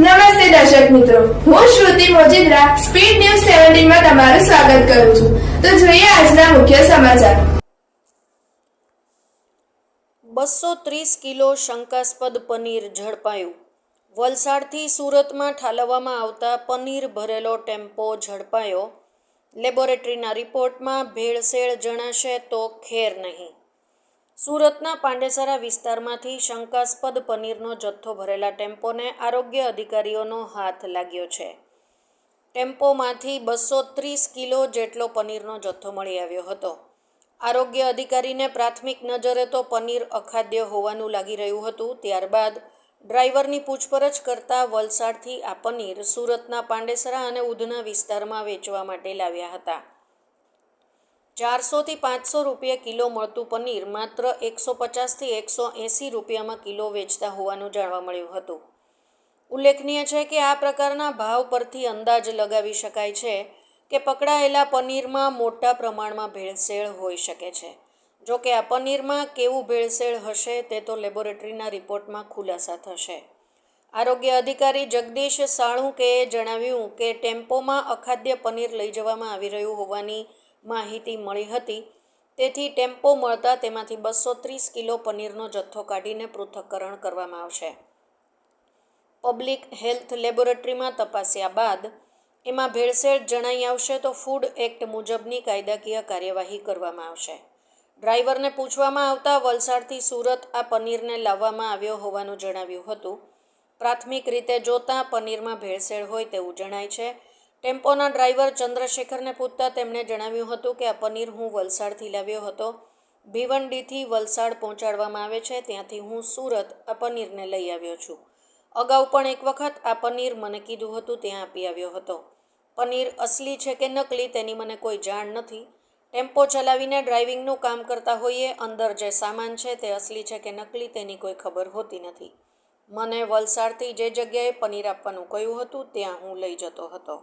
નમસ્તે દર્શક મિત્રો. હું શ્રુતિ મોજીદ્રા, સ્પીડ ન્યૂઝ સેવન્ટીનમાં તમારું સ્વાગત કરું છું. તો જોઈએ આજના મુખ્ય સમાચાર. બસો ત્રીસ કિલો શંકાસ્પદ પનીર ઝડપાયું. વલસાડથી સુરતમાં ઠાલવવામાં આવતા પનીર ભરેલો ટેમ્પો ઝડપાયો. લેબોરેટરીના રિપોર્ટમાં ભેળસેળ જણાશે તો ખેર નહીં. સુરતના પાંડેસરા વિસ્તારમાંથી શંકાસ્પદ પનીરનો જથ્થો ભરેલા ટેમ્પોને આરોગ્ય અધિકારીઓનો હાથ લાગ્યો છે. ટેમ્પોમાંથી બસો ત્રીસ કિલો જેટલો પનીરનો જથ્થો મળી આવ્યો હતો. આરોગ્ય અધિકારીને પ્રાથમિક નજરે તો પનીર અખાદ્ય હોવાનું લાગી રહ્યું હતું. ત્યારબાદ ડ્રાઈવરની પૂછપરછ કરતા વલસાડથી આ પનીર સુરતના પાંડેસરા અને ઉધના વિસ્તારમાં વેચવા માટે લાવ્યા હતા. ચારસોથી પાંચસો રૂપિયા કિલો મળતું પનીર માત્ર એકસો પચાસથી એકસો એંસી રૂપિયામાં કિલો વેચતા હોવાનું જાણવા મળ્યું હતું. ઉલ્લેખનીય છે કે આ પ્રકારના ભાવ પરથી અંદાજ લગાવી શકાય છે કે પકડાયેલા પનીરમાં મોટા પ્રમાણમાં ભેળસેળ હોઈ શકે છે. જો કે આ પનીરમાં કેવું ભેળસેળ હશે તે તો લેબોરેટરીના રિપોર્ટમાં ખુલાસા થશે. આરોગ્ય અધિકારી જગદીશ સાળુંકેએ જણાવ્યું કે ટેમ્પોમાં અખાદ્ય પનીર લઈ જવામાં આવી રહ્યું હોવાની માહિતી મળી હતી. તેથી ટેમ્પો મળતા તેમાંથી બસો ત્રીસ કિલો પનીરનો જથ્થો કાઢીને પૃથ્થકરણ કરવામાં આવશે. પબ્લિક હેલ્થ લેબોરેટરીમાં તપાસ્યા બાદ એમાં ભેળસેળ જણાઈ આવશે તો ફૂડ એક્ટ મુજબની કાયદાકીય કાર્યવાહી કરવામાં આવશે. ડ્રાઈવરને પૂછવામાં આવતા વલસાડથી સુરત આ પનીરને લાવવામાં આવ્યો હોવાનું જણાવ્યું હતું. પ્રાથમિક રીતે જોતાં પનીરમાં ભેળસેળ હોય તેવું જણાય છે. ટેમ્પોના ડ્રાઈવર ચંદ્રશેખરને પૂછતા તેમણે જણાવ્યું હતું કે આ પનીર હું વલસાડથી લાવ્યો હતો. ભીવંડીથી વલસાડ પહોંચાડવામાં આવે છે, ત્યાંથી હું સુરત આ પનીરને લઈ આવ્યો છું. અગાઉ પણ એક વખત આ પનીર મને કીધું હતું, ત્યાં આપી આવ્યો હતો. પનીર અસલી છે કે નકલી તેની મને કોઈ જાણ નથી. ટેમ્પો ચલાવીને ડ્રાઇવિંગનું કામ કરતા હોઈએ, અંદર જે સામાન છે તે અસલી છે કે નકલી તેની કોઈ ખબર હોતી નથી. મને વલસાડથી જે જગ્યાએ પનીર આપવાનું કહ્યું હતું, ત્યાં હું લઈ જતો હતો.